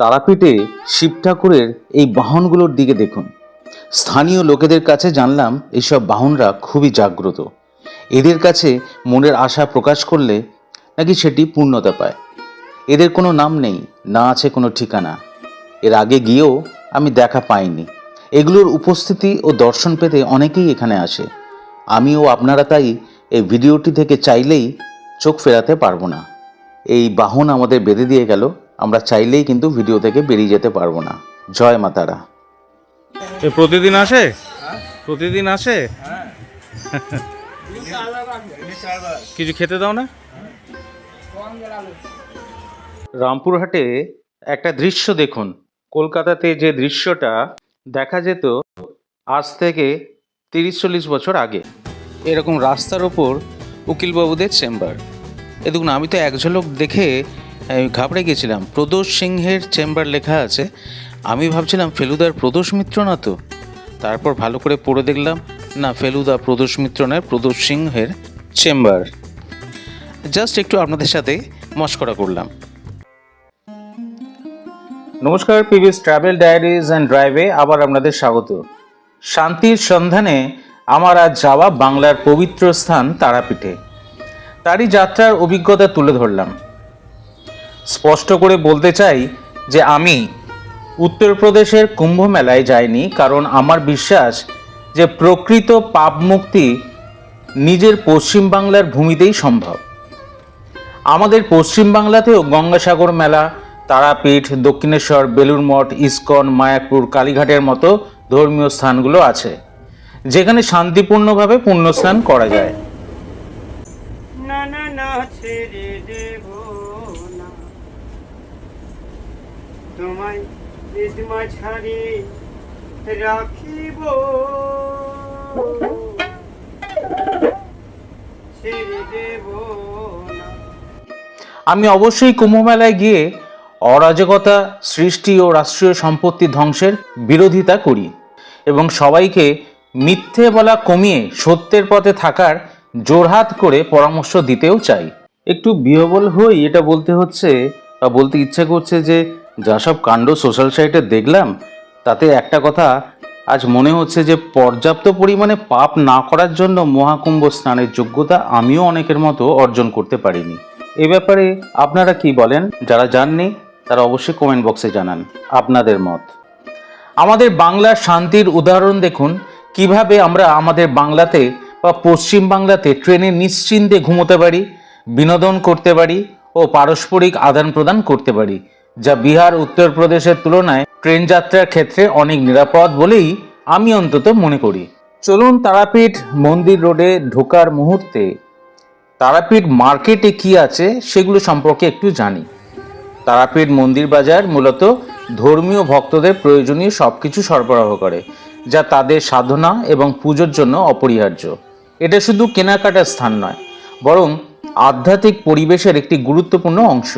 তারাপীঠে শিব ঠাকুরের এই বাহনগুলোর দিকে দেখুন। স্থানীয় লোকেদের কাছে জানলাম এইসব বাহনরা খুবই জাগ্রত। এদের কাছে মনের আশা প্রকাশ করলে নাকি সেটি পূর্ণতা পায়। এদের কোনো নাম নেই, না আছে কোনো ঠিকানা। এর আগে গিয়েও আমি দেখা পাইনি। এগুলোর উপস্থিতি ও দর্শন পেতে অনেকেই এখানে আসে। আমিও আপনারা তাই এই ভিডিওটি থেকে চাইলেই চোখ ফেরাতে পারব না। এই বাহন আমাদের বেঁধে দিয়ে গেল। আমরা চাইলেই কিন্তু ভিডিও থেকে বেরিয়ে যেতে পারব না। জয় মাতারা। প্রতিদিন আসে? প্রতিদিন আসে? কিছু খেতে দাও না? রামপুরহাটে একটা দৃশ্য দেখুন। কলকাতাতে যে দৃশ্যটা দেখা যেত আজ থেকে তিরিশ চল্লিশ বছর আগে। এরকম রাস্তার ওপর উকিলবাবুদের চেম্বার। এ দেখুন আমি তো এক ঝলক দেখে ঘাবড়ে গেছিলাম। প্রদোষ সিংহের চেম্বার লেখা আছে। আমি ভাবছিলাম, ফেলুদার প্রদোষ মিত্র না তো? তারপর ভালো করে পড়ে দেখলাম, না, ফেলুদা প্রদোষ মিত্র নয়, প্রদোষ সিংহের চেম্বার। জাস্ট একটু আপনাদের সাথে মস্করা করলাম। নমস্কার পিভিস ট্রাভেল ডায়েরিজ অ্যান্ড ড্রাইভে আবার আপনাদের স্বাগত। শান্তির সন্ধানে আমার আজ যাওয়া বাংলার পবিত্র স্থান তারাপীঠে। তারই যাত্রার অভিজ্ঞতা তুলে ধরলাম। স্পষ্ট করে বলতে চাই যে আমি উত্তরপ্রদেশের কুম্ভ মেলায় যাইনি, কারণ আমার বিশ্বাস যে প্রকৃত পাপ মুক্তি নিজের পশ্চিমবাংলার ভূমিতেই সম্ভব। আমাদের পশ্চিমবাংলাতেও গঙ্গাসাগর মেলা, তারাপীঠ, দক্ষিণেশ্বর বেলুর মঠ, ইস্কন, মায়াপুর, কালীঘাটের মতো ধর্মীয় স্থানগুলো আছে, যেখানে শান্তিপূর্ণভাবে পুণ্যস্নান করা যায় ছেড়ে দেব না তোমায় ছাড়ি রাখিব। আমি অবশ্যই কুম্ভমেলায় গিয়ে অরাজকতা, সৃষ্টি ও রাষ্ট্রীয় সম্পত্তি ধ্বংসের বিরোধিতা করি এবং সবাইকে মিথ্যে বলা কমিয়ে সত্যের পথে থাকার জোরহাত করে পরামর্শ দিতেও চাই। একটু বিহবল হই এটা বলতে হচ্ছে বা বলতে ইচ্ছে করছে যে যা সব কাণ্ড সোশ্যাল সাইটে দেখলাম, তাতে একটা কথা, আজ মনে হচ্ছে যে পর্যাপ্ত পরিমাণে পাপ না করার জন্য মহাকুম্ভ স্নানের যোগ্যতা আমিও অনেকের মতো অর্জন করতে পারিনি। এ ব্যাপারে আপনারা কি বলেন? যারা জাননি, তারা অবশ্যই কমেন্ট বক্সে জানান আপনাদের মত। আমাদের বাংলার শান্তির উদাহরণ দেখুন, কীভাবে আমরা আমাদের বাংলাতে বা পশ্চিম বাংলাতে ট্রেনে নিশ্চিন্তে ঘুমোতে পারি, বিনোদন করতে পারি ও পারস্পরিক আদান প্রদান করতে পারি। যা বিহার উত্তরপ্রদেশের তুলনায় ট্রেন যাত্রার ক্ষেত্রে অনেক নিরাপদ বলেই আমি অন্তত মনে করি। চলুন তারাপীঠ মন্দির রোডে ঢোকার মুহূর্তে তারাপীঠ মার্কেটে কি আছে সেগুলো সম্পর্কে একটু জানি। তারাপীঠ মন্দির বাজার মূলত ধর্মীয় ভক্তদের প্রয়োজনীয় সব কিছু সরবরাহ করে, যা তাদের সাধনা এবং পুজোর জন্য অপরিহার্য। এটা শুধু কেনাকাটার স্থান নয়, বরং আধ্যাত্মিক পরিবেশের একটি গুরুত্বপূর্ণ অংশ।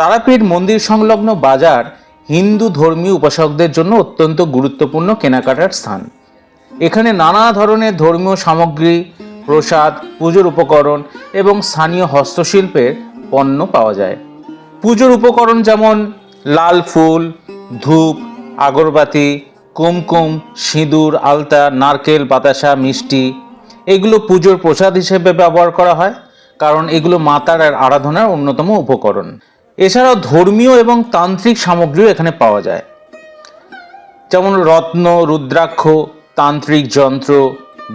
তারাপীঠ মন্দির সংলগ্ন বাজার হিন্দু ধর্মীয় উপাসকদের জন্য অত্যন্ত গুরুত্বপূর্ণ কেনাকাটার স্থান। এখানে নানা ধরনের ধর্মীয় সামগ্রী, প্রসাদ, পুজোর উপকরণ এবং স্থানীয় হস্তশিল্পের পণ্য পাওয়া যায়। পুজোর উপকরণ যেমন লাল ফুল, ধূপ, আগরবাতি, কুমকুম, সিঁদুর, আলতা, নারকেল, বাতাসা, মিষ্টি, এগুলো পুজোর প্রসাদ হিসেবে ব্যবহার করা হয়, কারণ এগুলো মাতার আর আরাধনার অন্যতম উপকরণ। এছাড়াও ধর্মীয় এবং তান্ত্রিক সামগ্রীও এখানে পাওয়া যায়। যেমন রত্ন, রুদ্রাক্ষ, তান্ত্রিক যন্ত্র,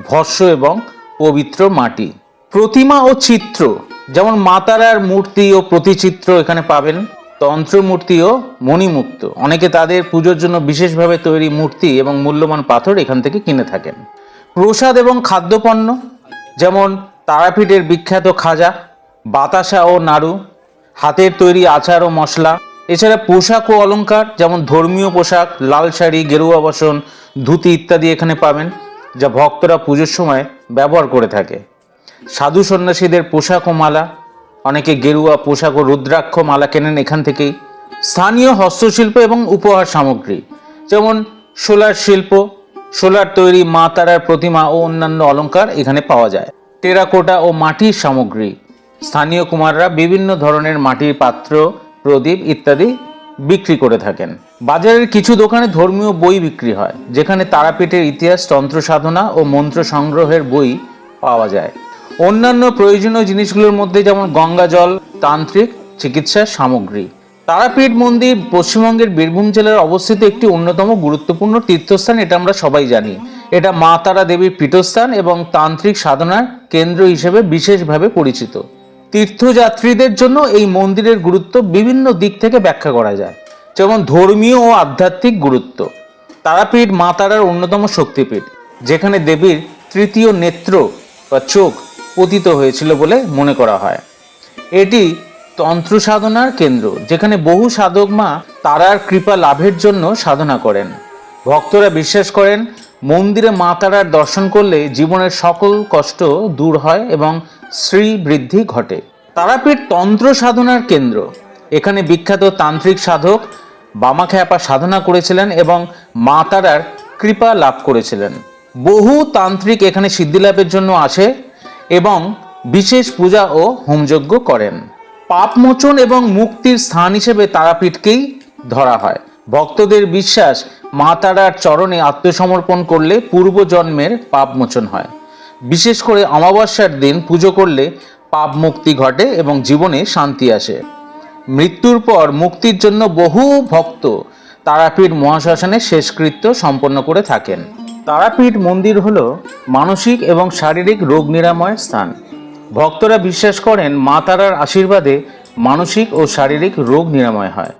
ভস্য এবং পবিত্র মাটি। প্রতিমা ও চিত্র, যেমন মাতারার মূর্তি ও প্রতিচিত্র এখানে পাবেন তন্ত্র মূর্তি ও মণিমুক্ত। অনেকে তাদের পুজোর জন্য বিশেষভাবে তৈরি মূর্তি এবং মূল্যবান পাথর এখান থেকে কিনে থাকেন। প্রসাদ এবং খাদ্যপণ্য, যেমন তারাপীঠের বিখ্যাত খাজা, বাতাসা ও নাড়ু হাতের তৈরি আচার ও মশলা, এছাড়া পোশাক ও অলংকার যেমন ধর্মীয় পোশাক, লাল শাড়ি, গেরুয়া বসন, ধুতি ইত্যাদি এখানে পাবেন, যা ভক্তরা পুজোর সময় ব্যবহার করে থাকে। সাধু সন্ন্যাসীদের পোশাক ও মালা, অনেকে গেরুয়া পোশাক ও রুদ্রাক্ষ মালা কেনেন এখান থেকেই। স্থানীয় হস্তশিল্প এবং উপহার সামগ্রী, যেমন সোলার শিল্প, সোলার তৈরি মা তারার প্রতিমা ও অন্যান্য অলংকার এখানে পাওয়া যায়। টেরাকোটা ও মাটির সামগ্রী স্থানীয় কুমাররা বিভিন্ন ধরনের মাটির পাত্র, প্রদীপ ইত্যাদি বিক্রি করে থাকেন। বাজারের কিছু দোকানে ধর্মীয় বই বিক্রি হয়, যেখানে তারাপীঠের ইতিহাস, তন্ত্র সাধনা ও মন্ত্র সংগ্রহের বই পাওয়া যায়। অন্যান্য প্রয়োজনীয় জিনিসগুলোর মধ্যে যেমন গঙ্গা জল, তান্ত্রিক, চিকিৎসা সামগ্রী। তারাপীঠ মন্দির পশ্চিমবঙ্গের বীরভূম জেলার অবস্থিত একটি অন্যতম গুরুত্বপূর্ণ তীর্থস্থান, এটা আমরা সবাই জানি। এটা মা তারা দেবীর পীঠস্থান এবং তান্ত্রিক সাধনার কেন্দ্র হিসেবে বিশেষভাবে পরিচিত। তীর্থযাত্রীদের জন্য এই মন্দিরের গুরুত্ব বিভিন্ন দিক থেকে ব্যাখ্যা করা যায়, যেমন ধর্মীয় ও আধ্যাত্মিক গুরুত্ব। তারাপীঠ মা তারার অন্যতম শক্তিপীঠ, যেখানে দেবীর তৃতীয় নেত্র বা চোখ পতিত হয়েছিল বলে মনে করা হয়। এটি তন্ত্র সাধনার কেন্দ্র, যেখানে বহু সাধক মা তারার কৃপা লাভের জন্য সাধনা করেন। ভক্তরা বিশ্বাস করেন মন্দিরে মা তারার দর্শন করলে জীবনের সকল কষ্ট দূর হয় এবং শ্রী বৃদ্ধি ঘটে। তারাপীঠ তন্ত্র সাধনার কেন্দ্র। এখানে বিখ্যাত তান্ত্রিক সাধক বামাখ্যাপা সাধনা করেছিলেন এবং মা তারার কৃপা লাভ করেছিলেন। বহু তান্ত্রিক এখানে সিদ্ধিলাভের জন্য আসে এবং বিশেষ পূজা ও হোমযজ্ঞ করেন। পাপমোচন এবং মুক্তির স্থান হিসেবে তারাপীঠকেই ধরা হয়। ভক্তদের বিশ্বাস মা তারার চরণে আত্মসমর্পণ করলে পূর্বজন্মের পাপমোচন হয়। বিশেষ করে অমাবস্যার দিন পুজো করলে পাপ মুক্তি ঘটে এবং জীবনে শান্তি আসে। মৃত্যুর পর মুক্তির জন্য বহু ভক্ত তারাপীঠ মহাশ্মশানে শেষকৃত্য সম্পন্ন করে থাকেন। তারাপীঠ মন্দির হল মানসিক এবং শারীরিক রোগ নিরাময়ের স্থান। ভক্তরা বিশ্বাস করেন মা তারার আশীর্বাদে মানসিক ও শারীরিক রোগ নিরাময় হয়।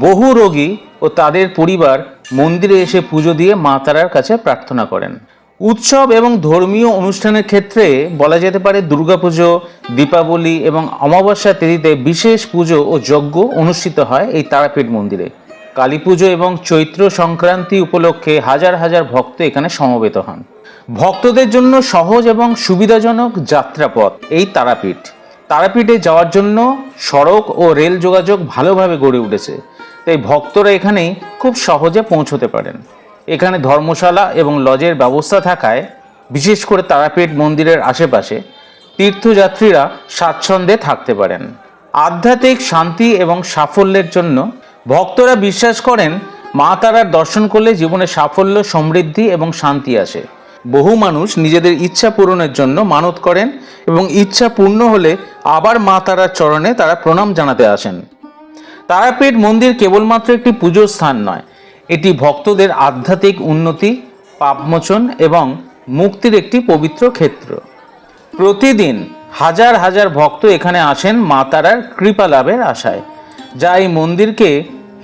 বহু রোগী ও তাদের পরিবার মন্দিরে এসে পুজো দিয়ে মা তারার কাছে প্রার্থনা করেন। উৎসব এবং ধর্মীয় অনুষ্ঠানের ক্ষেত্রে বলা যেতে পারে দুর্গাপুজো, দীপাবলি এবং অমাবস্যা তিথিতে বিশেষ পুজো ও যজ্ঞ অনুষ্ঠিত হয় এই তারাপীঠ মন্দিরে। কালী পুজো এবং চৈত্র সংক্রান্তি উপলক্ষে হাজার হাজার ভক্ত এখানে সমবেত হন। ভক্তদের জন্য সহজ এবং সুবিধাজনক যাত্রাপথ এই তারাপীঠ। তারাপীঠে যাওয়ার জন্য সড়ক ও রেল যোগাযোগ ভালোভাবে গড়ে উঠেছে। তাই ভক্তরা এখানেই খুব সহজে পৌঁছতে পারেন। এখানে ধর্মশালা এবং লজের ব্যবস্থা থাকায়, বিশেষ করে তারাপীঠ মন্দিরের আশেপাশে, তীর্থযাত্রীরা স্বাচ্ছন্দ্যে থাকতে পারেন। আধ্যাত্মিক শান্তি এবং সাফল্যের জন্য ভক্তরা বিশ্বাস করেন, মা তারার দর্শন করলে জীবনে সাফল্য, সমৃদ্ধি এবং শান্তি আসে। বহু মানুষ নিজেদের ইচ্ছা পূরণের জন্য মানত করেন এবং ইচ্ছা পূর্ণ হলে আবার মা তারার চরণে তারা প্রণাম জানাতে আসেন। তারাপীঠ মন্দির কেবলমাত্র একটি পুজোর স্থান নয়, এটি ভক্তদের আধ্যাত্মিক উন্নতি, পাপমোচন এবং মুক্তির একটি পবিত্র ক্ষেত্র। প্রতিদিন হাজার হাজার ভক্ত এখানে আসেন মা তারার কৃপা লাভের আশায়, যা এই মন্দিরকে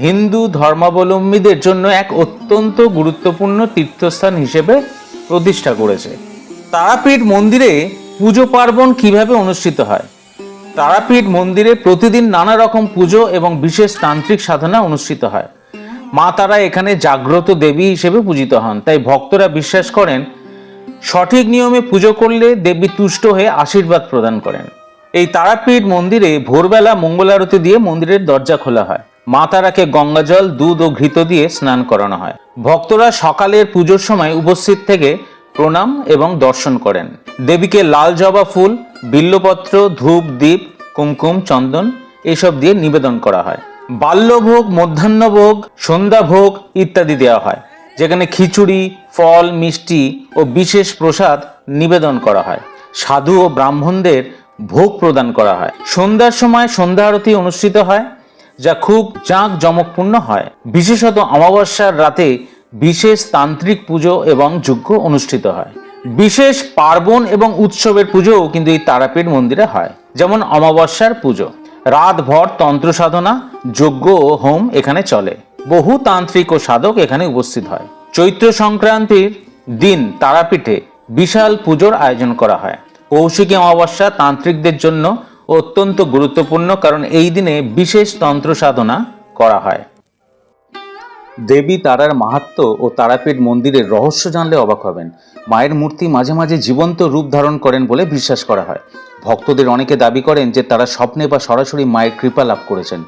হিন্দু ধর্মাবলম্বীদের জন্য এক অত্যন্ত গুরুত্বপূর্ণ তীর্থস্থান হিসেবে প্রতিষ্ঠা করেছে। তারাপীঠ মন্দিরে পুজো পার্বণ কীভাবে অনুষ্ঠিত হয়? তারাপীঠ মন্দিরে প্রতিদিন নানা রকম পুজো এবং বিশেষ তান্ত্রিক সাধনা অনুষ্ঠিত হয়। মা তারা এখানে জাগ্রত দেবী হিসেবে পূজিত হন। তাই ভক্তরা বিশ্বাস করেন, সঠিক নিয়মে পুজো করলে দেবী তুষ্ট হয়ে আশীর্বাদ প্রদান করেন। এই তারাপীঠ মন্দিরে ভোরবেলা মঙ্গল আরতি দিয়ে মন্দিরের দরজা খোলা হয়। মা তারাকে গঙ্গাজল, দুধ ও ঘৃত দিয়ে স্নান করানো হয়। ভক্তরা সকালের পুজোর সময় উপস্থিত থেকে প্রণাম এবং দর্শন করেন। দেবীকে লাল জবা ফুল, বিল্লপত্র, ধূপ দ্বীপ কুমকুম, চন্দন এসব দিয়ে নিবেদন করা হয়। বাল্যভোগ, মধ্যাহ্নভোগ, সন্ধ্যাভোগ ইত্যাদি দেওয়া হয়, যেখানে খিচুড়ি, ফল, মিষ্টি ও বিশেষ প্রসাদ নিবেদন করা হয়। সাধু ও ব্রাহ্মণদের ভোগ প্রদান করা হয়। সন্ধ্যার সময় সন্ধ্যা আরতি অনুষ্ঠিত হয়, যা খুব জাঁক জমকপূর্ণ হয়। বিশেষত অমাবস্যার রাতে বিশেষ তান্ত্রিক পুজো এবং যজ্ঞ অনুষ্ঠিত হয়। বিশেষ পার্বণ এবং উৎসবের পুজোও কিন্তু এই তারাপীঠ মন্দিরে হয়। যেমন অমাবস্যার পুজো, রাতভর তন্ত্র সাধনা, যজ্ঞ ও হোম এখানে চলে। বহু তান্ত্রিক ও সাধক এখানে উপস্থিত হয়। চৈত্র সংক্রান্তির দিন তারাপীঠে বিশাল পুজোর আয়োজন করা হয়। কৌশিকী অমাবস্যা তান্ত্রিকদের জন্য অত্যন্ত গুরুত্বপূর্ণ কারণ এই দিনে বিশেষ তন্ত্র সাধনা করা হয়। দেবী তারার মাহাত্ম্য ও তারাপীঠ মন্দিরের রহস্য জানলে অবাক হবেন। মায়ের মূর্তি মাঝে মাঝে জীবন্ত রূপ ধারণ করেন বলে বিশ্বাস করা হয়। ভক্তদের অনেকে দাবি করেন যে তারা স্বপ্নে বা সরাসরি মায়ের কৃপা লাভ করেছেন।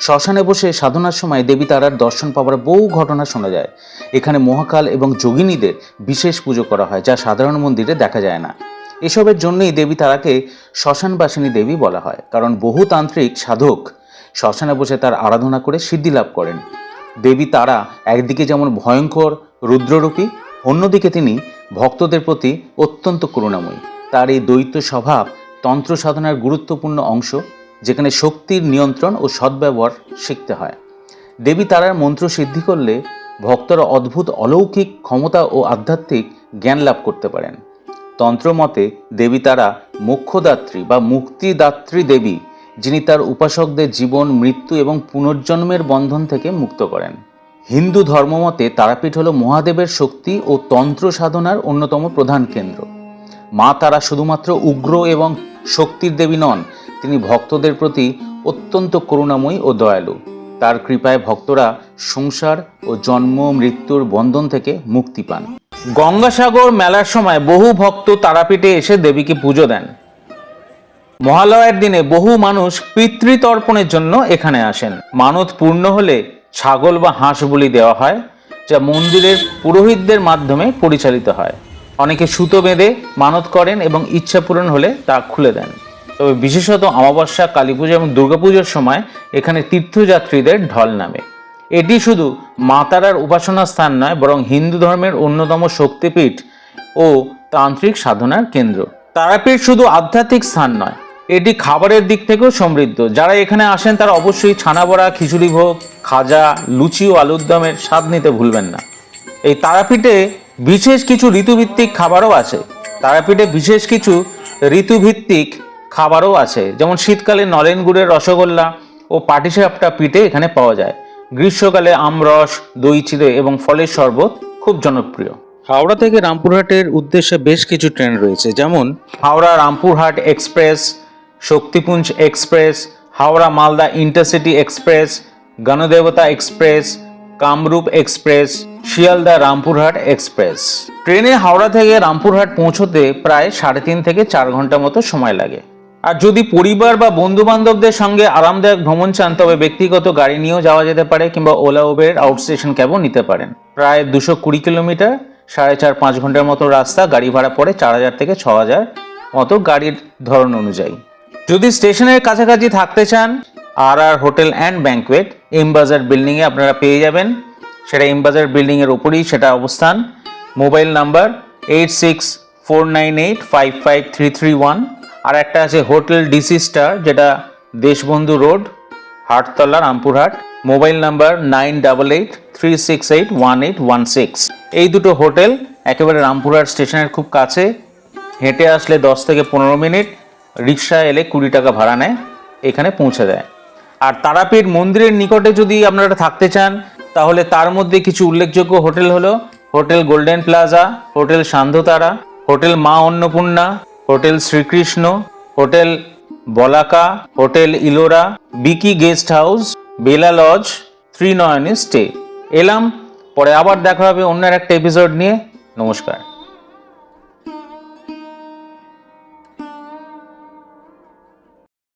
শ্মশানে বসে সাধনার সময় দেবী তারার দর্শন পাওয়ার বহু ঘটনা শোনা যায়। এখানে মহাকাল এবং যোগিনীদের বিশেষ পুজো করা হয়, যা সাধারণ মন্দিরে দেখা যায় না। এসবের জন্যই দেবী তারাকে শ্মশানবাসিনী দেবী বলা হয়, কারণ বহু তান্ত্রিক সাধক শ্মশানে বসে তার আরাধনা করে সিদ্ধি লাভ করেন। দেবী তারা একদিকে যেমন ভয়ঙ্কর, রুদ্ররূপী, অন্যদিকে তিনি ভক্তদের প্রতি অত্যন্ত করুণাময়ী। তার এই দ্বৈত স্বভাব তন্ত্র সাধনার গুরুত্বপূর্ণ অংশ, যেখানে শক্তির নিয়ন্ত্রণ ও সদ্ব্যবহার শিখতে হয়। দেবী তারার মন্ত্র সিদ্ধি করলে ভক্তরা অদ্ভুত অলৌকিক ক্ষমতা ও আধ্যাত্মিক জ্ঞান লাভ করতে পারেন। তন্ত্র মতে দেবী তারা মোক্ষদাত্রী বা মুক্তিদাত্রী দেবী যিনি তার উপাসকদের জীবন, মৃত্যু এবং পুনর্জন্মের বন্ধন থেকে মুক্ত করেন। হিন্দু ধর্মমতে তারাপীঠ হল মহাদেবের শক্তি ও তন্ত্র সাধনার অন্যতম প্রধান কেন্দ্র। মা তারা শুধুমাত্র উগ্র এবং শক্তির দেবী নন, তিনি ভক্তদের প্রতি অত্যন্ত করুণাময়ী ও দয়ালু। তার কৃপায় ভক্তরা সংসার ও জন্ম, মৃত্যুর বন্ধন থেকে মুক্তি পান। গঙ্গাসাগর মেলার সময় বহু ভক্ত তারাপীঠে এসে দেবীকে পুজো দেন। মহালয়ের দিনে বহু মানুষ পিতৃতর্পণের জন্য এখানে আসেন। মানত পূর্ণ হলে ছাগল বা হাঁস বলি দেওয়া হয়, যা মন্দিরের পুরোহিতদের মাধ্যমে পরিচালিত হয়। অনেকে সুতো বেঁধে মানত করেন এবং ইচ্ছা পূরণ হলে তা খুলে দেন। তবে বিশেষত অমাবস্যা কালী পুজো এবং দুর্গাপুজোর সময় এখানে তীর্থযাত্রীদের ঢল নামে। এটি শুধু মাতারার উপাসনা স্থান নয়, বরং হিন্দু ধর্মের অন্যতম শক্তিপীঠ ও তান্ত্রিক সাধনার কেন্দ্র। তারাপীঠ শুধু আধ্যাত্মিক স্থান নয় এটি খাবারের দিক থেকেও সমৃদ্ধ। যারা এখানে আসেন তারা অবশ্যই ছানা বড়া খিচুড়ি ভোগ খাজা লুচি ও আলুর দমের স্বাদ নিতে ভুলবেন না। এই তারাপীঠে বিশেষ কিছু ঋতুভিত্তিক খাবারও আছে। তারাপীঠে বিশেষ কিছু ঋতুভিত্তিক খাবারও আছে। যেমন শীতকালে নলেন গুড়ের রসগোল্লা ও পাটিসাপটা পিঠে এখানে পাওয়া যায়। গ্রীষ্মকালে আমরস দই চিড়ে এবং ফলের শরবত খুব জনপ্রিয়। হাওড়া থেকে রামপুরহাটের উদ্দেশ্যে বেশ কিছু ট্রেন রয়েছে। যেমন Howrah Rampurhat express Shaktipunja express, Howrah Malda intercity express, Ganadevata express, Kamrup express, Sealdah Rampurhat express. ট্রেনে হাওড়া থেকে রামপুরহাট পৌঁছতে প্রায় সাড়ে তিন থেকে চার ঘণ্টা মতো সময় লাগে। আর যদি পরিবার বা বন্ধু বান্ধবদের সঙ্গে আরামদায়ক ভ্রমণ চান, তবে ব্যক্তিগত গাড়ি নিয়েও যাওয়া যেতে পারে কিংবা ওলা, উবের, আউটস্টেশন ক্যাবও নিতে পারেন। প্রায় দুশো কুড়ি কিলোমিটার, সাড়ে চার পাঁচ ঘণ্টার মতো রাস্তা গাড়ি ভাড়া পড়ে চার হাজার থেকে ছ হাজার মতো গাড়ির ধরন অনুযায়ী। যদি স্টেশনের কাছাকাছি থাকতে চান R R hotel and banquet M Bazar বিল্ডিংয়ে আপনারা পেয়ে যাবেন। সেটা এম বাজার বিল্ডিংয়ের ওপরেই সেটা অবস্থান। Mobile number eight six four nine eight five five three three one আর একটা আছে হোটেল ডিসি স্টার, যেটা Deshbandhu road, Hattala, Rampurhat. Mobile number nine double eight three six eight one eight one six এই দুটো hotel একেবারে রামপুরহাট স্টেশনের খুব কাছে। হেঁটে আসলে দশ থেকে পনেরো মিনিট। রিক্সা এলে কুড়ি টাকা ভাড়া নেয়, এখানে পৌঁছে দেয়। আর তারাপীঠ মন্দিরের নিকটে যদি আপনারা থাকতে চান, তাহলে তার মধ্যে কিছু উল্লেখযোগ্য হোটেল হলো, hotel golden plaza, hotel Sandhyatara, hotel Maa Annapurna, hotel Shrikrishna, hotel Balaka, hotel Ellora, Bicky guest house, Bela lodge, Trinayani stay. এলাম, পরে আবার দেখা হবে অন্য একটা এপিসোড নিয়ে। নমস্কার।